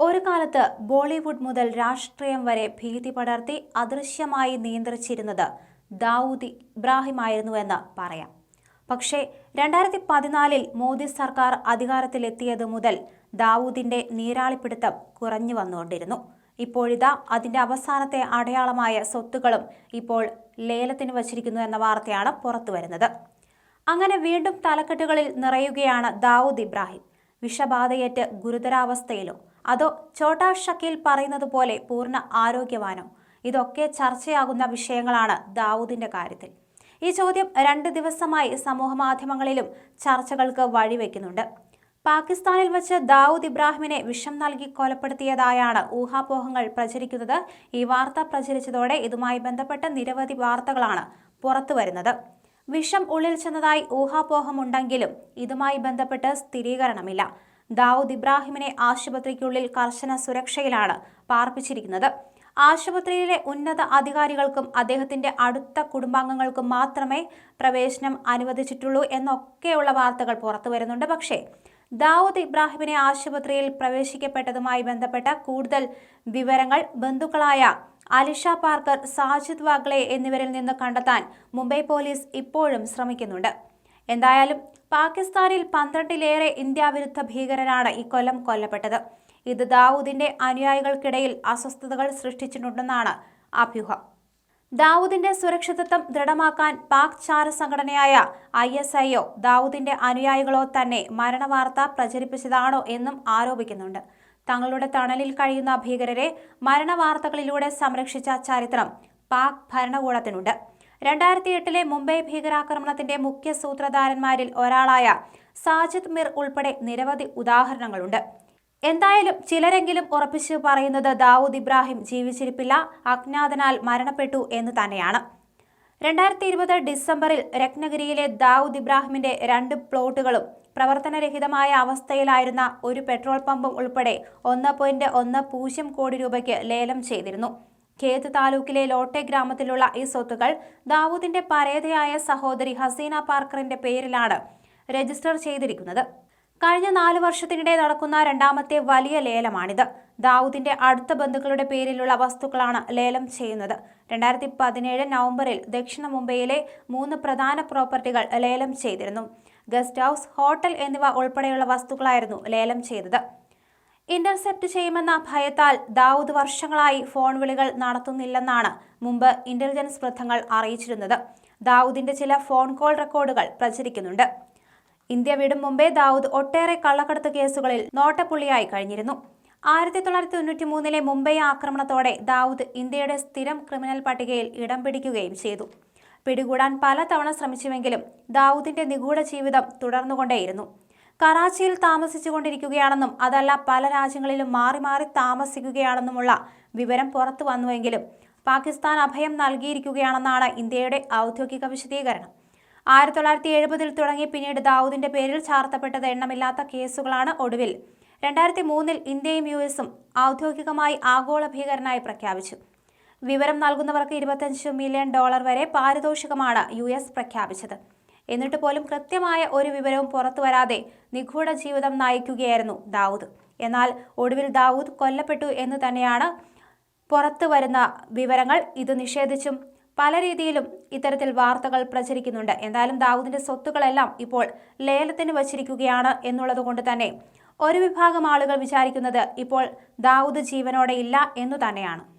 ഒരു കാലത്ത് ബോളിവുഡ് മുതൽ രാഷ്ട്രീയം വരെ ഭീതി പടർത്തി അദൃശ്യമായി നിയന്ത്രിച്ചിരുന്നത് ദാവൂദ് ഇബ്രാഹിം ഇബ്രാഹിമായിരുന്നുവെന്ന് പറയാം. പക്ഷേ രണ്ടായിരത്തി പതിനാലിൽ മോദി സർക്കാർ അധികാരത്തിലെത്തിയത് മുതൽ ദാവൂദിന്റെ നീരാളിപ്പിടുത്തം കുറഞ്ഞു വന്നുകൊണ്ടിരുന്നു. ഇപ്പോഴിതാ അതിന്റെ അവസാനത്തെ അടയാളമായ സ്വത്തുക്കളും ഇപ്പോൾ ലേലത്തിന് വച്ചിരിക്കുന്നു എന്ന വാർത്തയാണ് പുറത്തുവരുന്നത്. അങ്ങനെ വീണ്ടും തലക്കെട്ടുകളിൽ നിറയുകയാണ് ദാവൂദ് ഇബ്രാഹിം. വിഷബാധയേറ്റ് ഗുരുതരാവസ്ഥയിലോ അതോ ഛോട്ടാ ഷക്കീൽ പറയുന്നത് പോലെ പൂർണ ആരോഗ്യവാനോ? ഇതൊക്കെ ചർച്ചയാകുന്ന വിഷയങ്ങളാണ് ദാവൂദിന്റെ കാര്യത്തിൽ. ഈ ചോദ്യം രണ്ട് ദിവസമായി സമൂഹമാധ്യമങ്ങളിലും ചർച്ചകൾക്ക് വഴിവെക്കുന്നുണ്ട് പാകിസ്ഥാനിൽ വെച്ച് ദാവൂദ് ഇബ്രാഹിമിനെ വിഷം നൽകി കൊലപ്പെടുത്തിയതായാണ് ഊഹാപോഹങ്ങൾ പ്രചരിക്കുന്നത്. ഈ വാർത്ത പ്രചരിച്ചതോടെ ഇതുമായി ബന്ധപ്പെട്ട നിരവധി വാർത്തകളാണ് പുറത്തു വരുന്നത്. വിഷം ഉള്ളിൽ ചെന്നതായി ഊഹാപോഹമുണ്ടെങ്കിലും ഇതുമായി ബന്ധപ്പെട്ട് സ്ഥിരീകരണമില്ല. ദാവൂദ് ഇബ്രാഹിമിനെ ആശുപത്രിക്കുള്ളിൽ കർശന സുരക്ഷയിലാണ് പാർപ്പിച്ചിരിക്കുന്നത്. ആശുപത്രിയിലെ ഉന്നത അധികാരികൾക്കും അദ്ദേഹത്തിന്റെ അടുത്ത കുടുംബാംഗങ്ങൾക്കും മാത്രമേ പ്രവേശനം അനുവദിച്ചിട്ടുള്ളൂ എന്നൊക്കെയുള്ള വാർത്തകൾ പുറത്തു വരുന്നുണ്ട്. പക്ഷേ ദാവൂദ് ഇബ്രാഹിമിനെ ആശുപത്രിയിൽ പ്രവേശിക്കപ്പെട്ടതുമായി ബന്ധപ്പെട്ട കൂടുതൽ വിവരങ്ങൾ ബന്ധുക്കളായ അലിഷ പാർക്കർ സാജിദ് വാഗ്ലെ എന്നിവരിൽ നിന്ന് കണ്ടെത്താൻ മുംബൈ പോലീസ് ഇപ്പോഴും ശ്രമിക്കുന്നുണ്ട്. എന്തായാലും പാകിസ്ഥാനിൽ പന്ത്രണ്ടിലേറെ ഇന്ത്യ വിരുദ്ധ ഭീകരരാണ് ഈ കൊല്ലം കൊല്ലപ്പെട്ടത്. ഇത് ദാവൂദിന്റെ അനുയായികൾക്കിടയിൽ അസ്വസ്ഥതകൾ സൃഷ്ടിച്ചിട്ടുണ്ടെന്നാണ് അഭ്യൂഹം. ദാവൂദിന്റെ സുരക്ഷിതത്വം ദൃഢമാക്കാൻ പാക് ചാര സംഘടനയായ ഐ എസ് ഐയോ ദാവൂദിന്റെ അനുയായികളോ തന്നെ മരണവാർത്ത പ്രചരിപ്പിച്ചതാണോ എന്നും ആരോപിക്കുന്നുണ്ട്. തങ്ങളുടെ തണലിൽ കഴിയുന്ന ഭീകരരെ മരണവാർത്തകളിലൂടെ സംരക്ഷിച്ച ചരിത്രം പാക് ഭരണകൂടത്തിനുണ്ട്. രണ്ടായിരത്തി എട്ടിലെ മുംബൈ ഭീകരാക്രമണത്തിന്റെ മുഖ്യ സൂത്രധാരന്മാരിൽ ഒരാളായ സാജിദ് മിർ ഉൾപ്പെടെ നിരവധി ഉദാഹരണങ്ങളുണ്ട്. എന്തായാലും ചിലരെങ്കിലും ഉറപ്പിച്ചു പറയുന്നത് ദാവൂദ് ഇബ്രാഹിം ജീവിച്ചിരിപ്പില്ല അജ്ഞാതനാൽ മരണപ്പെട്ടു എന്ന് തന്നെയാണ്. രണ്ടായിരത്തി ഇരുപത് ഡിസംബറിൽ രത്നഗിരിയിലെ ദാവൂദ് ഇബ്രാഹിമിന്റെ രണ്ട് പ്ലോട്ടുകളും പ്രവർത്തനരഹിതമായ അവസ്ഥയിലായിരുന്ന ഒരു പെട്രോൾ പമ്പും ഉൾപ്പെടെ ഒന്ന് പോയിന്റ് ഒന്ന് പൂജ്യം കോടി രൂപയ്ക്ക് ലേലം ചെയ്തിരുന്നു. ഖേത് താലൂക്കിലെ ലോട്ടെ ഗ്രാമത്തിലുള്ള ഈ സ്വത്തുകൾ ദാവൂദിന്റെ പരേതയായ സഹോദരി ഹസീന പാർക്കറിന്റെ പേരിലാണ് രജിസ്റ്റർ ചെയ്തിരിക്കുന്നത്. കഴിഞ്ഞ നാല് വർഷത്തിനിടെ നടക്കുന്ന രണ്ടാമത്തെ വലിയ ലേലമാണിത്. ദാവൂദിന്റെ അടുത്ത ബന്ധുക്കളുടെ പേരിലുള്ള വസ്തുക്കളാണ് ലേലം ചെയ്യുന്നത്. രണ്ടായിരത്തി പതിനേഴ് നവംബറിൽ ദക്ഷിണ മുംബൈയിലെ മൂന്ന് പ്രധാന പ്രോപ്പർട്ടികൾ ലേലം ചെയ്തിരുന്നു. ഗസ്റ്റ് ഹൗസ് ഹോട്ടൽ എന്നിവ ഉൾപ്പെടെയുള്ള വസ്തുക്കളായിരുന്നു ലേലം ചെയ്തത്. ഇന്റർസെപ്റ്റ് ചെയ്യുമെന്ന ഭയത്താൽ ദാവൂദ് വർഷങ്ങളായി ഫോൺ വിളികൾ നടത്തുന്നില്ലെന്നാണ് മുമ്പ് ഇന്റലിജൻസ് വൃത്തങ്ങൾ അറിയിച്ചിരുന്നത്. ദാവൂദിന്റെ ചില ഫോൺ കോൾ റെക്കോർഡുകൾ പ്രചരിക്കുന്നുണ്ട്. ഇന്ത്യ വിടും മുമ്പേ ദാവൂദ് ഒട്ടേറെ കള്ളക്കടത്ത് കേസുകളിൽ നോട്ടപ്പുള്ളിയായി കഴിഞ്ഞിരുന്നു. ആയിരത്തി തൊള്ളായിരത്തി തൊണ്ണൂറ്റി മൂന്നിലെ മുംബൈ ആക്രമണത്തോടെ ദാവൂദ് ഇന്ത്യയുടെ സ്ഥിരം ക്രിമിനൽ പട്ടികയിൽ ഇടം പിടിക്കുകയും ചെയ്തു. പിടികൂടാൻ പല തവണ ശ്രമിച്ചുവെങ്കിലും ദാവൂദിന്റെ നിഗൂഢ ജീവിതം തുടർന്നുകൊണ്ടേയിരുന്നു. കറാച്ചിയിൽ താമസിച്ചുകൊണ്ടിരിക്കുകയാണെന്നും അതല്ല പല രാജ്യങ്ങളിലും മാറി മാറി താമസിക്കുകയാണെന്നുമുള്ള വിവരം പുറത്തു വന്നുവെങ്കിലും പാകിസ്ഥാൻ അഭയം നൽകിയിരിക്കുകയാണെന്നാണ് ഇന്ത്യയുടെ ഔദ്യോഗിക വിശദീകരണം. ആയിരത്തി തൊള്ളായിരത്തി എഴുപതിൽ തുടങ്ങി പിന്നീട് ദാവൂദിന്റെ പേരിൽ ചാർത്തപ്പെട്ടത് എണ്ണമില്ലാത്ത കേസുകളാണ് ഒടുവിൽ. രണ്ടായിരത്തി മൂന്നിൽ ഇന്ത്യയും യു എസും ഔദ്യോഗികമായി ആഗോള ഭീകരനായി പ്രഖ്യാപിച്ചു. വിവരം നൽകുന്നവർക്ക് ഇരുപത്തഞ്ച് മില്യൺ ഡോളർ വരെ പാരിതോഷികമാണ് യു പ്രഖ്യാപിച്ചത്. എന്നിട്ട് പോലും കൃത്യമായ ഒരു വിവരവും പുറത്തു വരാതെ നിഗൂഢ ജീവിതം നയിക്കുകയായിരുന്നു ദാവൂദ്. എന്നാൽ ഒടുവിൽ ദാവൂദ് കൊല്ലപ്പെട്ടു എന്ന് തന്നെയാണ് പുറത്തു വരുന്ന വിവരങ്ങൾ ഇത് നിഷേധിച്ചും പല രീതിയിലും ഇത്തരത്തിൽ വാർത്തകൾ പ്രചരിക്കുന്നുണ്ട്. എന്തായാലും ദാവൂദിന്റെ സ്വത്തുക്കളെല്ലാം ഇപ്പോൾ ലേലത്തിന് വച്ചിരിക്കുകയാണ് എന്നുള്ളത് കൊണ്ട് തന്നെ ഒരു വിഭാഗം ആളുകൾ വിചാരിക്കുന്നത് ഇപ്പോൾ ദാവൂദ് ജീവനോടെ ഇല്ല എന്നു തന്നെയാണ്.